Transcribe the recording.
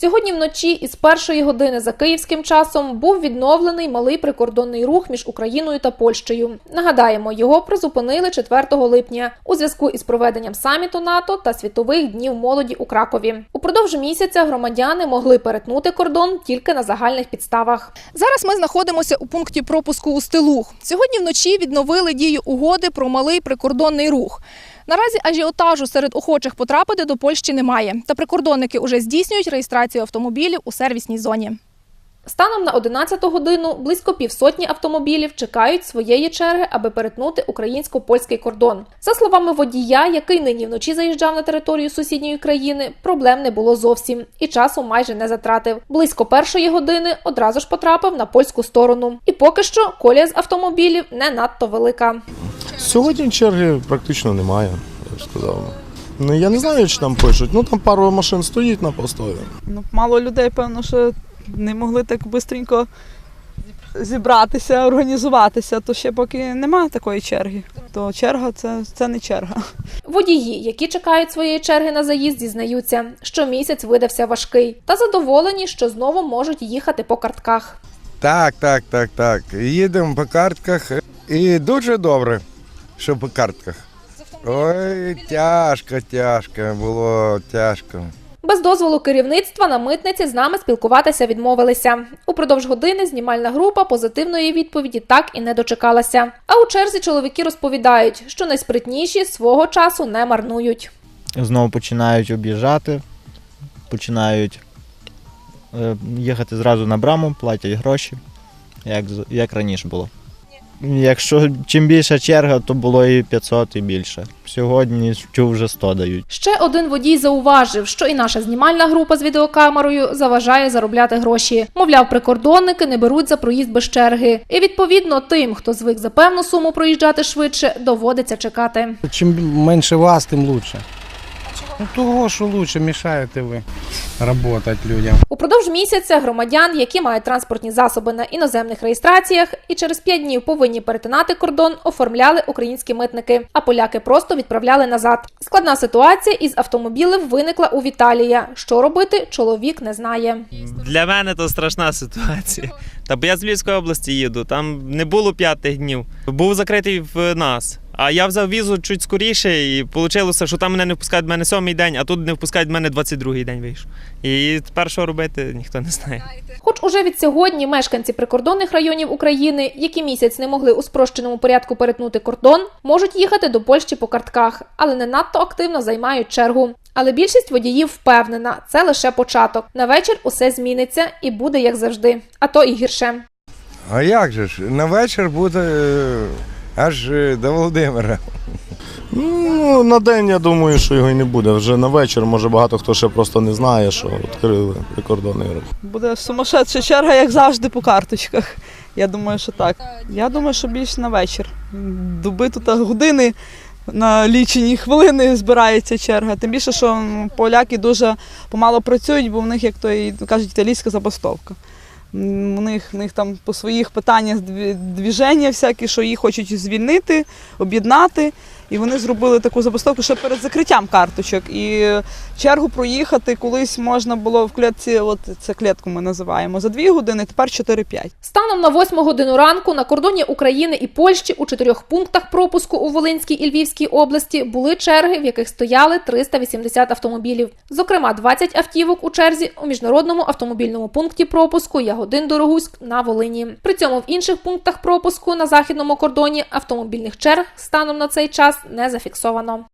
Сьогодні вночі із першої години за київським часом був відновлений малий прикордонний рух між Україною та Польщею. Нагадаємо, його призупинили 4 липня у зв'язку із проведенням саміту НАТО та світових днів молоді у Кракові. Упродовж місяця громадяни могли перетнути кордон тільки на загальних підставах. Зараз ми знаходимося у пункті пропуску у Стилух. Сьогодні вночі відновили дію угоди про малий прикордонний рух. Наразі ажіотажу серед охочих потрапити до Польщі немає, та прикордонники уже здійснюють реєстрацію автомобілів у сервісній зоні. Станом на 11 годину близько півсотні автомобілів чекають своєї черги, аби перетнути українсько-польський кордон. За словами водія, який нині вночі заїжджав на територію сусідньої країни, проблем не було зовсім і часу майже не затратив. Близько першої години одразу ж потрапив на польську сторону. І поки що колія з автомобілів не надто велика. Сьогодні черги практично немає, я б сказав. Ну я не знаю, чи там пишуть. Ну там пару машин стоїть на постові. Ну, мало людей, певно, що не могли так швидко зібратися, організуватися, то ще поки немає такої черги. То черга це, це не черга. Водії, які чекають своєї черги на заїзд, зізнаються, що місяць видався важкий, та задоволені, що знову можуть їхати по картках. Так, так, так, так. Їдемо по картках і дуже добре, що по картках. Ой, тяжко, тяжко, було тяжко. Без дозволу керівництва на митниці з нами спілкуватися відмовилися. Упродовж години знімальна група позитивної відповіді так і не дочекалася. А у черзі чоловіки розповідають, що найспритніші свого часу не марнують. знову починають об'їжджати, починають е, їхати зразу на браму, платять гроші, як, як раніше було. Якщо чим більша черга, то було і 500 і більше. Сьогодні чув вже 100 дають. Ще один водій зауважив, що і наша знімальна група з відеокамерою заважає заробляти гроші. Мовляв, прикордонники не беруть за проїзд без черги. І відповідно тим, хто звик за певну суму проїжджати швидше, доводиться чекати. Чим менше вас, тим лучше. Ну, того, що лучше мішаєте ви працювати людям. Упродовж місяця громадян, які мають транспортні засоби на іноземних реєстраціях і через 5 днів повинні перетинати кордон, оформляли українські митники, а поляки просто відправляли назад. Складна ситуація із автомобілем виникла у Віталія. Що робити, чоловік не знає. Для мене то страшна ситуація. Та бо я з Львівської області їду, там не було п'ятих днів. Був закритий в нас. А я взяв візу чуть скоріше, і вийшло, що там мене не впускають в мене сьомий день, а тут не впускають в мене 22-й день вийшов. І тепер що робити, ніхто не знає. Хоч уже від сьогодні мешканці прикордонних районів України, які місяць не могли у спрощеному порядку перетнути кордон, можуть їхати до Польщі по картках, але не надто активно займають чергу. Але більшість водіїв впевнена, це лише початок. На вечір усе зміниться і буде як завжди, а то і гірше. А як же ж? На вечір буде е, аж е, до Володимира. Ну, на день я думаю, що його і не буде. Вже на вечір, може багато хто ще просто не знає, що відкрили прикордонний рух. Буде сумасшедша черга, як завжди, по карточках. Я думаю, що так. Я думаю, що більше на вечір. Доби тут години на лічені хвилини збирається черга. Тим більше, що поляки дуже помало працюють, бо в них, як то і кажуть, італійська забастовка. У них, в них там по своїх питаннях дві- двіження всякі, що їх хочуть звільнити, об'єднати. І вони зробили таку забастовку ще перед закриттям карточок. І чергу проїхати колись можна було в клітці, от це клітку ми називаємо, за дві години, тепер 4-5. Станом на 8 годину ранку на кордоні України і Польщі у чотирьох пунктах пропуску у Волинській і Львівській області були черги, в яких стояли 380 автомобілів. Зокрема, 20 автівок у черзі у міжнародному автомобільному пункті пропуску Ягодин Дорогуськ на Волині. При цьому в інших пунктах пропуску на західному кордоні автомобільних черг станом на цей час не зафіксовано.